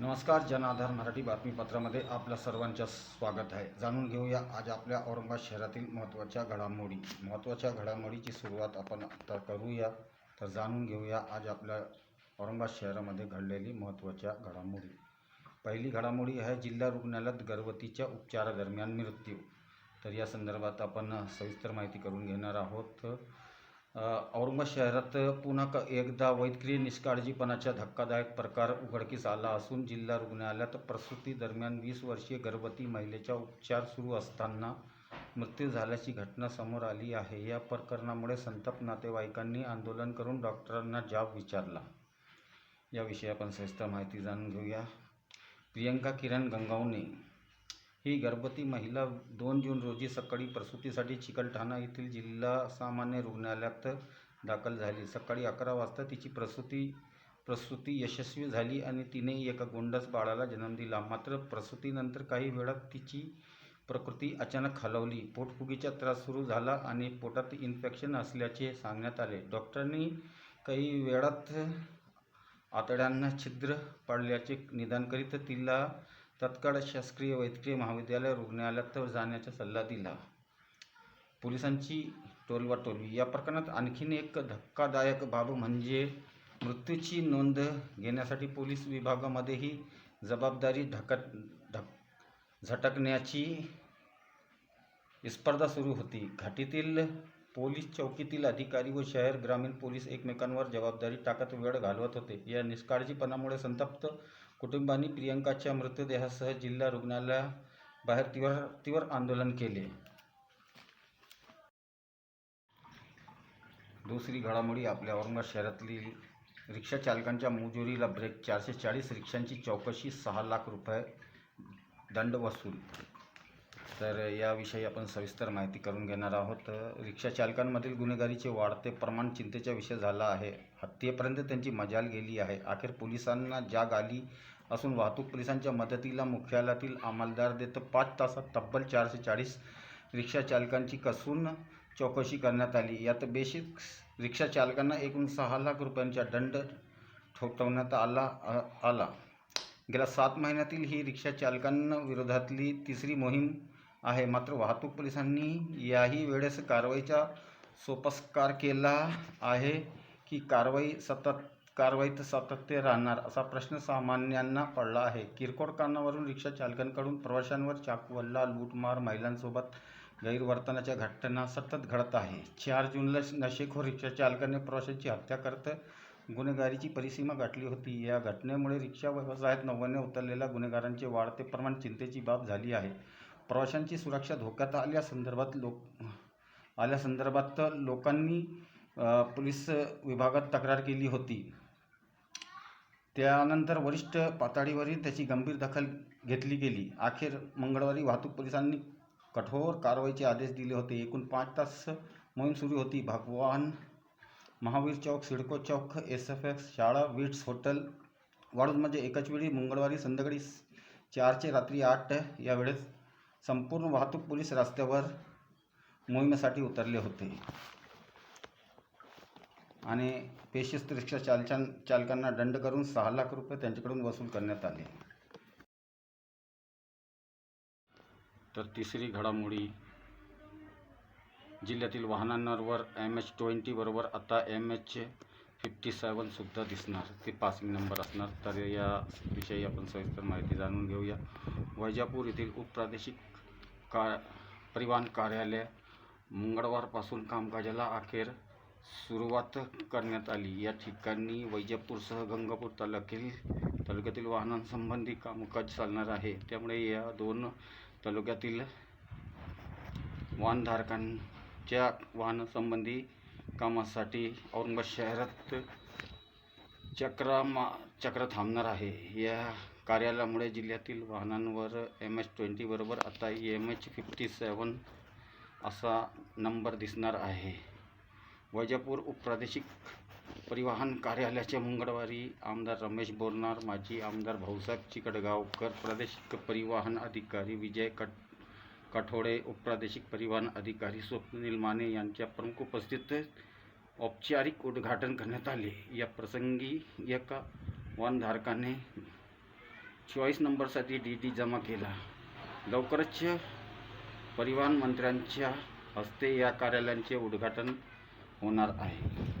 नमस्कार जनाधार मराठी बातमीपत्रामध्ये आपलं सर्वांचं स्वागत आहे. जाणून घेऊया आज आपल्या औरंगाबाद शहरातील महत्त्वाच्या घडामोडी. महत्त्वाच्या घडामोडीची सुरुवात आपण आता करूया. तर जाणून घेऊया आज आपल्या औरंगाबाद शहरामध्ये घडलेली महत्त्वाच्या घडामोडी. पहिली घडामोडी आहे जिल्हा रुग्णालयात गर्भवतीच्या उपचारादरम्यान मृत्यू. तर या संदर्भात आपण सविस्तर माहिती करून घेणार आहोत. औरंगाबाद शहरात पुन्हा एकदा वैद्यकीय निष्काळजीपणाचा धक्कादायक प्रकार उघडकीस आला असून जिल्हा रुग्णालयात प्रसूतीदरम्यान वीस वर्षीय गर्भवती महिलेचा उपचार सुरू असताना मृत्यू झाल्याची घटना समोर आली आहे. या प्रकरणामुळे संतप्त नातेवाईकांनी आंदोलन करून डॉक्टरांना जाब विचारला. याविषयी आपण सविस्तर माहिती जाणून घेऊया. प्रियंका किरण गंगावणे ही गर्भवती महिला दोन जून रोजी सकाळी प्रसूतीसाठी चिकलठाणा येथील जिल्हा सामान्य रुग्णालयात दाखल झाली. सकाळी अकरा वाजता तिची प्रसूती प्रसूती यशस्वी झाली आणि तिने एका गोंडस बाळाला जन्म दिला. मात्र प्रसूतीनंतर काही वेळात तिची प्रकृती अचानक खालावली. पोटफुगीचा त्रास सुरू झाला आणि पोटात इन्फेक्शन असल्याचे सांगण्यात आले. डॉक्टरांनी काही वेळात आतड्यांना छिद्र पडल्याचे निदान करीत तिला तत्काळ शासकीय वैद्यकीय महाविद्यालय रुग्णालयात जाण्याचा सल्ला दिला. पोलिसांची टोलवाटोलवी. या प्रकरणात आणखीन एक धक्कादायक बाब म्हणजे मृत्यूची नोंद घेण्यासाठी पोलीस विभागामध्येही जबाबदारी ढकत ढक झटकण्याची स्पर्धा सुरू होती. घाटीतील पोलीस चौकीतील अधिकारी व शहर ग्रामीण पोलीस एकमेकांवर जबाबदारी टाकत वेळ घालवत होते. या निष्काळजीपणामुळे संतप्त कुटुंबांनी प्रियंकाच्या मृतदेहासह जिल्हा रुग्णालयाबाहेर तीव्र तीव्र आंदोलन केले. दुसरी घडामोडी आपल्या औरंगाबाद शहरातली रिक्षा चालकांच्या मुजोरीला ब्रेक चारशे चाळीस रिक्षांची चौकशी सहा लाख रुपये दंड वसूल. तर याविषयी आपण सविस्तर माहिती करून घेणार आहोत. रिक्षा चालकांमधील गुन्हेगारीचे वाढते प्रमाण चिंतेचा विषय झाला आहे. हत्येपर्यंत त्यांची मजाल गेली आहे. अखेर पोलिसांना जाग आली. असून वाहतूक पोलिसांच्या मदतीला मुख्यालयातील अंमलदार देत पाच तासात तब्बल चारशे चाळीस रिक्षा चालकांची कसून चौकशी करण्यात आली. यात बेशिक रिक्षा चालकांना एकूण सहा लाख रुपयांचा दंड ठोठावण्यात आला आला. गेल्या सात महिन्यातील ही रिक्षा चालकांविरोधातली तिसरी मोहीम आहे. मात्र वाहतूक पोलिसांनी याही वेळेस कारवाईचा सोपस्कार केला आहे की कारवाई सतत कारवाईत सातत्य राहणार असा प्रश्न सामान्यांना पडला आहे. किरकोळ कारणावरून रिक्षा चालकांकडून प्रवाशांवर चाकवल्ला लूटमार महिलांसोबत गैरवर्तनाच्या घटना सतत घडत आहे. चार जूनला नशेखोर रिक्षा चालकाने प्रवाशांची हत्या करत गुन्हेगारीची परिसीमा गाठली होती. या घटनेमुळे रिक्षा व्यवसायात नव्याने उतरलेल्या गुन्हेगारांचे वाढते प्रमाण चिंतेची बाब झाली आहे. प्रवाशांची सुरक्षा धोक्यात आल्यासंदर्भात लोक आल्यासंदर्भात लोकांनी पोलीस विभागात तक्रार केली होती. त्यानंतर वरिष्ठ पातळीवरील त्याची गंभीर दखल घेतली गेली. अखेर मंगळवारी वाहतूक पोलिसांनी कठोर कारवाईचे आदेश दिले होते. एकूण पाच तास मोहीम सुरू होती. भगवान महावीर चौक सिडको चौक एस एफ एक्स शाळा विट्स हॉटेल वाळूजमध्ये एकाच वेळी मंगळवारी संध्याकाळी चारचे रात्री आठ या वेळेस संपूर्ण वाहतूक पोलीस रस्त्यावर मोहिमेसाठी उतरले होते. आणि पेशिस्त रिक्षा चालचान चालकांना दंड करून सहा लाख रुपये त्यांच्याकडून वसूल करण्यात आले. तर तिसरी घडामोडी. जिल्ह्यातील वाहनांवर एम एच ट्वेंटी बरोबर आता एम एच फिफ्टी सेवनसुद्धा दिसणार. ते पासिंग नंबर असणार. तर या विषयी आपण सविस्तर माहिती जाणून घेऊया. वैजापूर येथील उपप्रादेशिक का परिवहन कार्यालय मंगळवारपासून कामकाजाला अखेर सुरुवात करण्यात आली. या ठिकाणी वैजापूरसह गंगापूर तालुक्यातील तालुक्यातील वाहनांसंबंधी कामकाज चालणार आहे. त्यामुळे या दोन तालुक्यातील वाहनधारकांच्या वाहनासंबंधी कामासाठी औरंगाबाद शहरात चक्रमा चक्र थांबणार आहे. या कार्यालयामुळे जिल्ह्यातील वाहनांवर एम एच ट्वेंटी बरोबर आता एम एच फिफ्टी सेवन असा नंबर दिसणार आहे. वैजापूर उपप्रादेशिक परिवहन कार्यालयाचे मंगळवारी आमदार रमेश बोरनार माजी आमदार भाऊसाहेब चिकडगावकर प्रादेशिक परिवहन अधिकारी विजय कट कठोडे उपप्रादेशिक परिवहन अधिकारी स्वप्नील माने यांच्या प्रमुख उपस्थितीत औपचारिक उद्घाटन करण्यात आले. या प्रसंगी एका वाहनधारकाने चॉईस नंबरसाठी डी डी जमा केला. लवकरच परिवहन मंत्र्यांच्या हस्ते या कार्यालयांचे उद्घाटन होणार आहे.